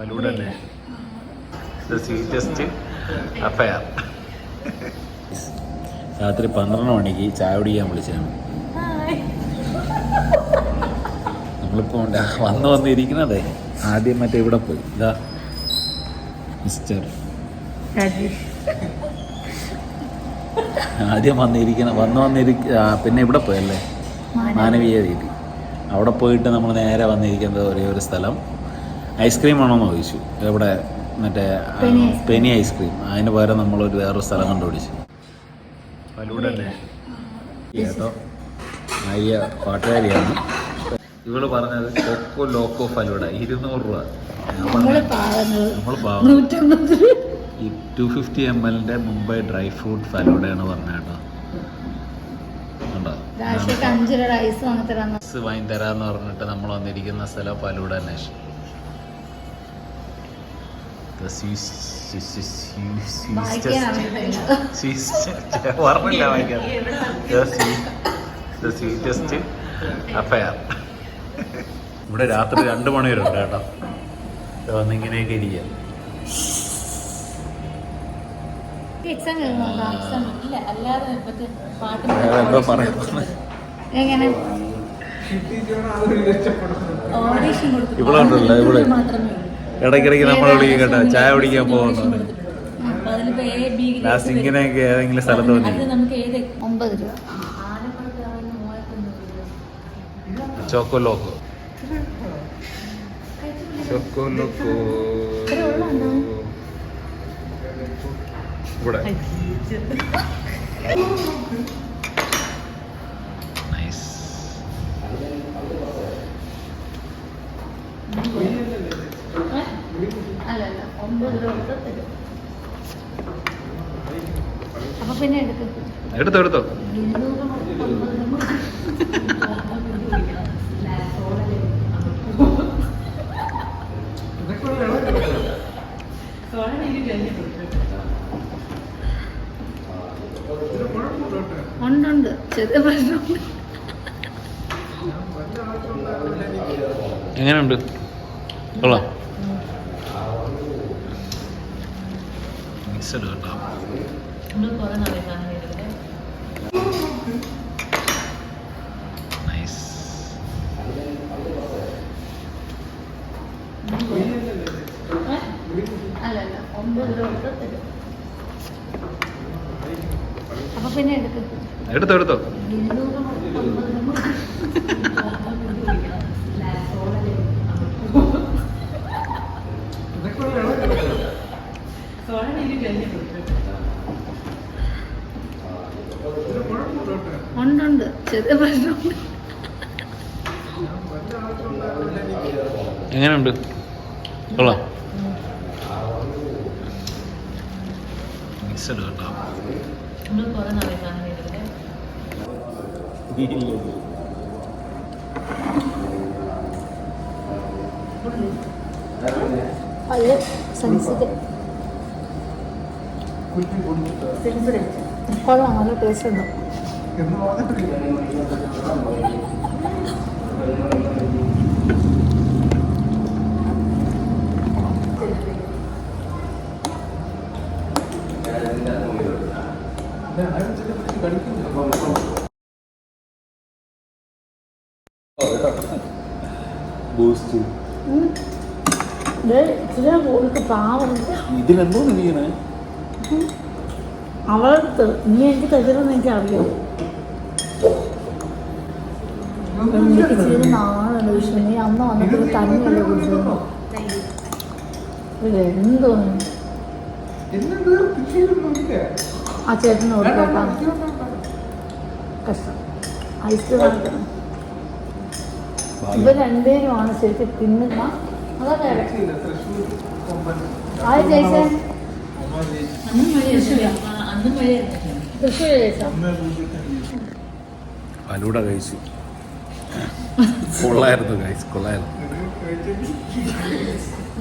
ഫലൂഡ തന്നെ the sweetest affair. രാത്രി പന്ത്രണ്ട് മണിക്ക് ചായ കുടിക്കാൻ വിളിച്ചതാണ് നമ്മളിപ്പോൾ ഉണ്ട്. വന്ന് വന്നിരിക്കുന്നതേ ആദ്യം മറ്റേ ഇവിടെ പോയി. ഇതാ മിസ്റ്റർ. ആദ്യം വന്നിരിക്കണം വന്ന് വന്നിരിക്ക പിന്നെ ഇവിടെ പോയല്ലേ മാനവീയ രീതി. അവിടെ പോയിട്ട് നമ്മൾ നേരെ വന്നിരിക്കുന്നത് ഒരേ ഒരു സ്ഥലം. ഐസ്ക്രീം ആണോന്ന് ചോദിച്ചു. ഇവിടെ മറ്റേ പെനി ഐസ്ക്രീം. അതിന് പകരം നമ്മളൊരു വേറൊരു സ്ഥലം കണ്ടുപിടിച്ചു. ഫലൂഡ തന്നെ കേട്ടോ അയ്യ പാട്ടുകാരിയാണ്. ഇവൾ പറഞ്ഞത് കൊക്കോ ലോക്കോ ഫലൂഡ ഇരുന്നൂറ് രൂപ. ഈ ടു ഫിഫ്റ്റി എം എല്ലിന്റെ മുംബൈ ഡ്രൈ ഫ്രൂട്ട് ഫലൂഡയാണ് പറഞ്ഞ കേട്ടോ. വാങ്ങി തരാന്ന് പറഞ്ഞിട്ട് നമ്മൾ വന്നിരിക്കുന്ന സ്ഥലം ഫലൂഡ അന്വേഷണം പറഞ്ഞില്ല sweetest affair. ഇവിടെ രാത്രി രണ്ട് മണി വരെ ഉണ്ട് കേട്ടോ ഇവിടെ വന്ന് ഇങ്ങനെയൊക്കെ ഇരിക്കുക എക്സാം കഴിഞ്ഞു എക്സാം ഇല്ല അല്ലാതെ മറ്റേ പാട്ട് എന്തോ പറയാൻ എങ്ങനെ ഓഡീഷൻ കൊടുത്തു ഇവിടെ ഉണ്ടല്ലോ, ഇവിടെ. ഇടയ്ക്കിടയ്ക്ക് നമ്മൾ വിളിക്കും കേട്ടോ. ചായ കുടിക്കാൻ പോകുന്നു ലാസ്റ്റ് ഇങ്ങനെയൊക്കെ ഏതെങ്കിലും സ്ഥലത്ത് അത് വന്നിരിക്കും. നമുക്ക് ഏത് ഒമ്പത് രൂപ ആലപ്പുഴത്ത് ഇറങ്ങുന്ന മൂവായിരത്തി അഞ്ഞൂറ് രൂപ. ചോക്കോ ലോക്കോ ചോക്കോ ലോക്കോ ഇവിടെ നൈസ് അല്ല അല്ല തരും അപ്പൊ പിന്നെ എടുക്കും. എടുത്തോ എടുത്തോ. ഉണ്ടുണ്ട്. ചെറിയ പ്രശ്നമുണ്ട്. എങ്ങനെയുണ്ട്? കൊള്ളാം മിക്സഡ് കേട്ടോ നമ്മൾ കുറെ നാളെ കാണാൻ വരുന്നത് നൈസ് അല്ല അല്ല ഒമ്പത് രൂപ കൊടുത്താൽ തരും അപ്പൊ പിന്നെ എടുക്കും. എടുത്തോ എടുത്തോ. ഉണ്ടുണ്ട് ചെറിയ പ്രശ്നമുണ്ട് എങ്ങനെയുണ്ട്? കൊള്ളാം. മിക്സഡ് കേട്ടോ. സെൻസിറ്റീവ് നല്ല ടേസ്റ്റ് ഉണ്ട്. പാവം. ഇതിലെന്തോ ഇരിക്കണേ അവളടുത്ത് നീ എനിക്ക് തരുമെന്ന് എനിക്ക് അറിയാം ഇച്ചിരി നാളുണ്ട് വിഷ്ണു നീ അമ്മ വന്നപ്പോൾ തന്നെയല്ലേ കുറിച്ചത് ഇതെന്തോ ആ ചേട്ടന് കൊടുക്കേട്ടാ കഷ്ടം ഐസ് ഇവർ രണ്ടുപേരുമാണ് ശരിക്കും തിന്നുക അതൊക്കെ ആ ചേച്ചേ ഫലൂഡ കഴിച്ചു കൊള്ളായിരുന്നു ഗൈസ് കൊള്ളായിരുന്നു.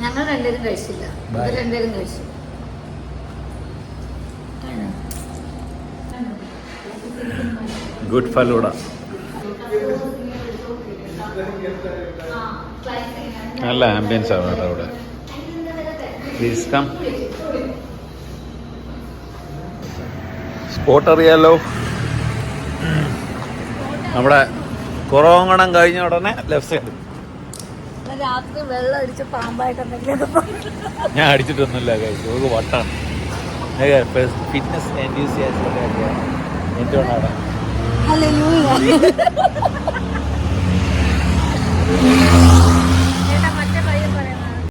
ഞങ്ങൾ രണ്ടുപേരും കഴിച്ചില്ല. രണ്ടുപേരും കഴിച്ചു. ഗുഡ് ഫലൂഡ നല്ല ആംബിയൻസ് ആണ് കേട്ടോ അവിടെ പ്ലീസ് കം സ്പോട്ട് അറിയാലോ? നമ്മുടെ കുറവങ്ങണം കഴിഞ്ഞ ഉടനെ ലെഫ്റ്റ് സൈഡ് രാത്രി വെള്ളം അടിച്ച് പാമ്പായിട്ട് എന്തെങ്കിലും ഞാൻ അടിച്ചിട്ടൊന്നുമില്ല കഴിച്ചു നമുക്ക് വട്ടാണ്. Fitness hallelujah